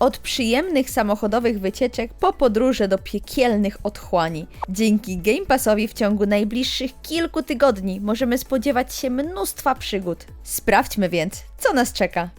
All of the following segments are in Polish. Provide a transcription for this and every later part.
Od przyjemnych samochodowych wycieczek po podróże do piekielnych otchłani. Dzięki Game Passowi w ciągu najbliższych kilku tygodni możemy spodziewać się mnóstwa przygód. Sprawdźmy więc, co nas czeka.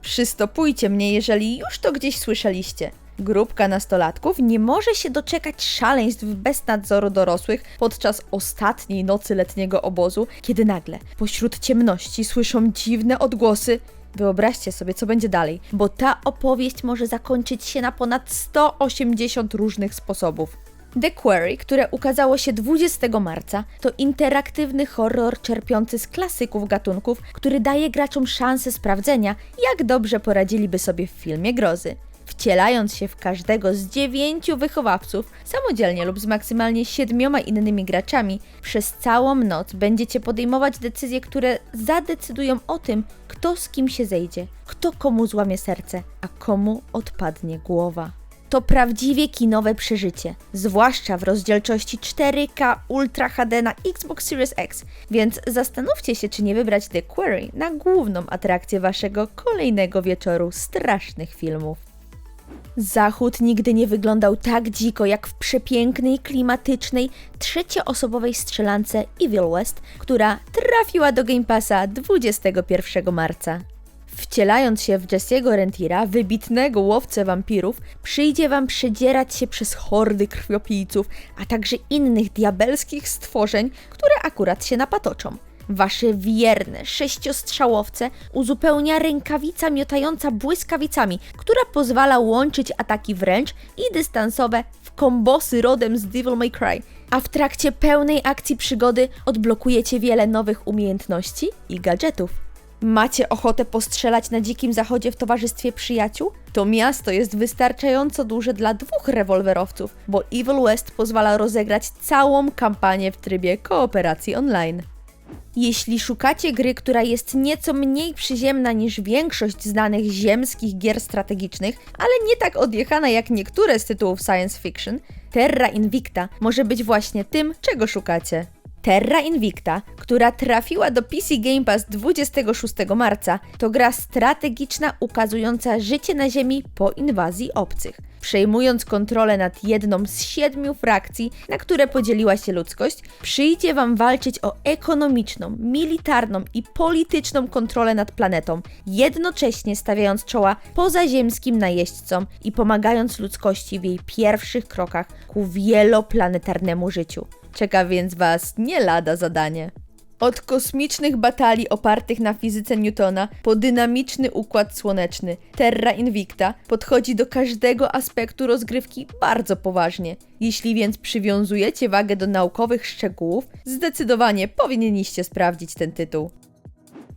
Przystopujcie mnie, jeżeli już to gdzieś słyszeliście. Grupka nastolatków nie może się doczekać szaleństw bez nadzoru dorosłych podczas ostatniej nocy letniego obozu, kiedy nagle pośród ciemności słyszą dziwne odgłosy. Wyobraźcie sobie, co będzie dalej, bo ta opowieść może zakończyć się na ponad 180 różnych sposobów. The Quarry, które ukazało się 20 marca, to interaktywny horror czerpiący z klasyków gatunków, który daje graczom szansę sprawdzenia, jak dobrze poradziliby sobie w filmie grozy. Wcielając się w każdego z dziewięciu wychowawców, samodzielnie lub z maksymalnie siedmioma innymi graczami, przez całą noc będziecie podejmować decyzje, które zadecydują o tym, kto z kim się zejdzie, kto komu złamie serce, a komu odpadnie głowa. To prawdziwie kinowe przeżycie, zwłaszcza w rozdzielczości 4K Ultra HD na Xbox Series X, więc zastanówcie się, czy nie wybrać The Quarry na główną atrakcję waszego kolejnego wieczoru strasznych filmów. Zachód nigdy nie wyglądał tak dziko jak w przepięknej, klimatycznej, trzecioosobowej strzelance Evil West, która trafiła do Game Passa 21 marca. Wcielając się w Jesse'ego Rentira, wybitnego łowcę wampirów, przyjdzie wam przedzierać się przez hordy krwiopijców, a także innych diabelskich stworzeń, które akurat się napatoczą. Wasze wierne sześciostrzałowce uzupełnia rękawica miotająca błyskawicami, która pozwala łączyć ataki wręcz i dystansowe w kombosy rodem z Devil May Cry. A w trakcie pełnej akcji przygody odblokujecie wiele nowych umiejętności i gadżetów. Macie ochotę postrzelać na dzikim zachodzie w towarzystwie przyjaciół? To miasto jest wystarczająco duże dla dwóch rewolwerowców, bo Evil West pozwala rozegrać całą kampanię w trybie kooperacji online. Jeśli szukacie gry, która jest nieco mniej przyziemna niż większość znanych ziemskich gier strategicznych, ale nie tak odjechana jak niektóre z tytułów science fiction, Terra Invicta może być właśnie tym, czego szukacie. Terra Invicta, która trafiła do PC Game Pass 26 marca, to gra strategiczna ukazująca życie na Ziemi po inwazji obcych. Przejmując kontrolę nad jedną z siedmiu frakcji, na które podzieliła się ludzkość, przyjdzie Wam walczyć o ekonomiczną, militarną i polityczną kontrolę nad planetą, jednocześnie stawiając czoła pozaziemskim najeźdźcom i pomagając ludzkości w jej pierwszych krokach ku wieloplanetarnemu życiu. Czeka więc Was nie lada zadanie. Od kosmicznych batalii opartych na fizyce Newtona po dynamiczny układ słoneczny, Terra Invicta podchodzi do każdego aspektu rozgrywki bardzo poważnie. Jeśli więc przywiązujecie wagę do naukowych szczegółów, zdecydowanie powinniście sprawdzić ten tytuł.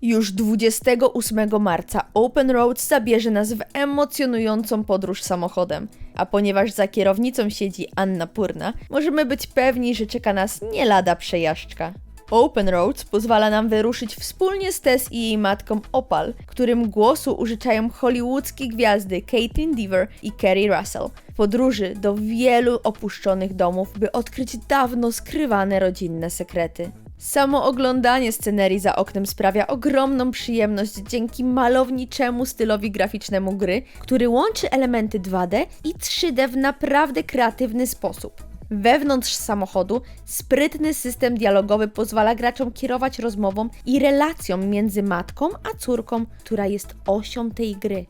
Już 28 marca Open Roads zabierze nas w emocjonującą podróż samochodem. A ponieważ za kierownicą siedzi Anna Purna, możemy być pewni, że czeka nas nie lada przejażdżka. Open Roads pozwala nam wyruszyć wspólnie z Tess i jej matką Opal, którym głosu użyczają hollywoodzkie gwiazdy Caitlin Dever i Kerry Russell. W podróży do wielu opuszczonych domów, by odkryć dawno skrywane rodzinne sekrety. Samo oglądanie scenerii za oknem sprawia ogromną przyjemność dzięki malowniczemu stylowi graficznemu gry, który łączy elementy 2D i 3D w naprawdę kreatywny sposób. Wewnątrz samochodu sprytny system dialogowy pozwala graczom kierować rozmową i relacją między matką a córką, która jest osią tej gry.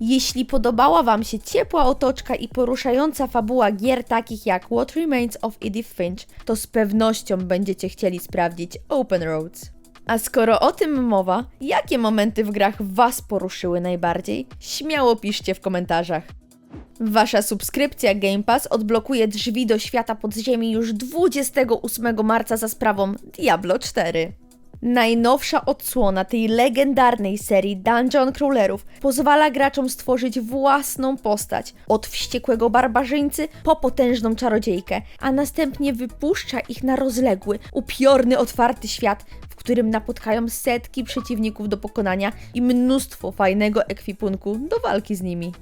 Jeśli podobała Wam się ciepła otoczka i poruszająca fabuła gier takich jak What Remains of Edith Finch, to z pewnością będziecie chcieli sprawdzić Open Roads. A skoro o tym mowa, jakie momenty w grach Was poruszyły najbardziej? Śmiało piszcie w komentarzach. Wasza subskrypcja Game Pass odblokuje drzwi do świata podziemi już 28 marca za sprawą Diablo 4. Najnowsza odsłona tej legendarnej serii Dungeon Crawlerów pozwala graczom stworzyć własną postać, od wściekłego barbarzyńcy po potężną czarodziejkę, a następnie wypuszcza ich na rozległy, upiorny, otwarty świat, w którym napotkają setki przeciwników do pokonania i mnóstwo fajnego ekwipunku do walki z nimi.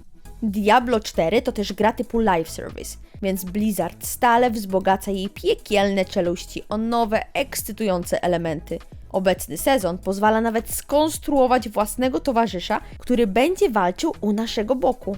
Diablo 4 to też gra typu live service. więc Blizzard stale wzbogaca jej piekielne czeluści o nowe, ekscytujące elementy. Obecny sezon pozwala nawet skonstruować własnego towarzysza, który będzie walczył u naszego boku.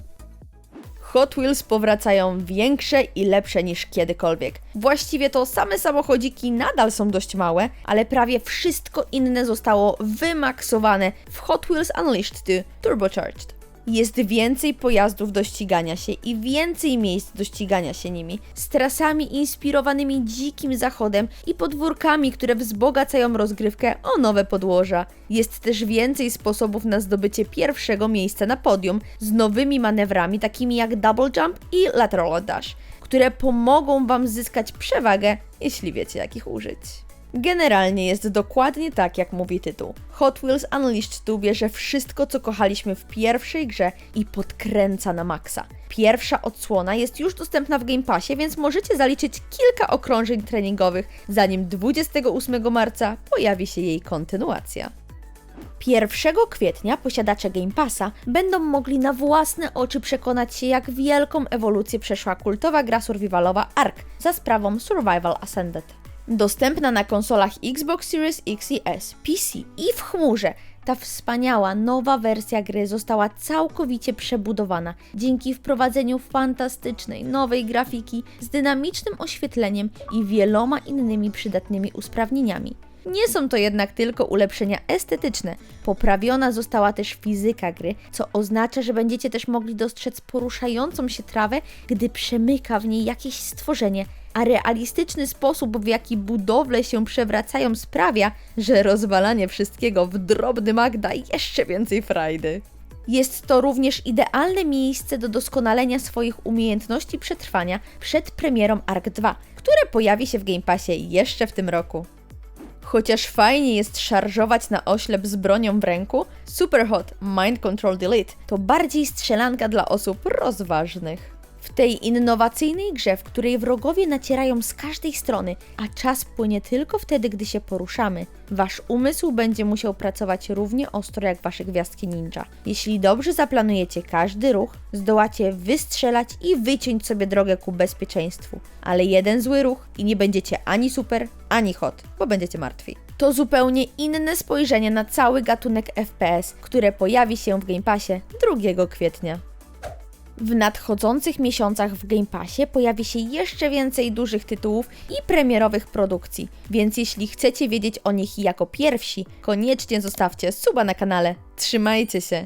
Hot Wheels powracają większe i lepsze niż kiedykolwiek. Właściwie to same samochodziki nadal są dość małe, ale prawie wszystko inne zostało wymaksowane w Hot Wheels Unleashed 2 Turbocharged. Jest więcej pojazdów do ścigania się i więcej miejsc do ścigania się nimi, z trasami inspirowanymi dzikim zachodem i podwórkami, które wzbogacają rozgrywkę o nowe podłoża. Jest też więcej sposobów na zdobycie pierwszego miejsca na podium z nowymi manewrami takimi jak double jump i lateral dash, które pomogą Wam zyskać przewagę, jeśli wiecie jak ich użyć. Generalnie jest dokładnie tak, jak mówi tytuł. Hot Wheels Unleashed tu bierze wszystko, co kochaliśmy w pierwszej grze i podkręca na maksa. Pierwsza odsłona jest już dostępna w Game Passie, więc możecie zaliczyć kilka okrążeń treningowych, zanim 28 marca pojawi się jej kontynuacja. 1 kwietnia posiadacze Game Passa będą mogli na własne oczy przekonać się, jak wielką ewolucję przeszła kultowa gra survivalowa Ark za sprawą Survival Ascended. Dostępna na konsolach Xbox Series X i S, PC i w chmurze, ta wspaniała nowa wersja gry została całkowicie przebudowana dzięki wprowadzeniu fantastycznej nowej grafiki z dynamicznym oświetleniem i wieloma innymi przydatnymi usprawnieniami. Nie są to jednak tylko ulepszenia estetyczne. Poprawiona została też fizyka gry, co oznacza, że będziecie też mogli dostrzec poruszającą się trawę, gdy przemyka w niej jakieś stworzenie, a realistyczny sposób, w jaki budowle się przewracają, sprawia, że rozwalanie wszystkiego w drobny mak da jeszcze więcej frajdy. Jest to również idealne miejsce do doskonalenia swoich umiejętności przetrwania przed premierą Ark 2, które pojawi się w Game Passie jeszcze w tym roku. Chociaż fajnie jest szarżować na oślep z bronią w ręku, Superhot Mind Control Delete to bardziej strzelanka dla osób rozważnych. W tej innowacyjnej grze, w której wrogowie nacierają z każdej strony, a czas płynie tylko wtedy, gdy się poruszamy, wasz umysł będzie musiał pracować równie ostro jak wasze gwiazdki ninja. Jeśli dobrze zaplanujecie każdy ruch, zdołacie wystrzelać i wyciąć sobie drogę ku bezpieczeństwu. Ale jeden zły ruch i nie będziecie ani super, ani hot, bo będziecie martwi. To zupełnie inne spojrzenie na cały gatunek FPS, które pojawi się w Game Passie 2 kwietnia. W nadchodzących miesiącach w Game Passie pojawi się jeszcze więcej dużych tytułów i premierowych produkcji, więc jeśli chcecie wiedzieć o nich jako pierwsi, koniecznie zostawcie suba na kanale. Trzymajcie się!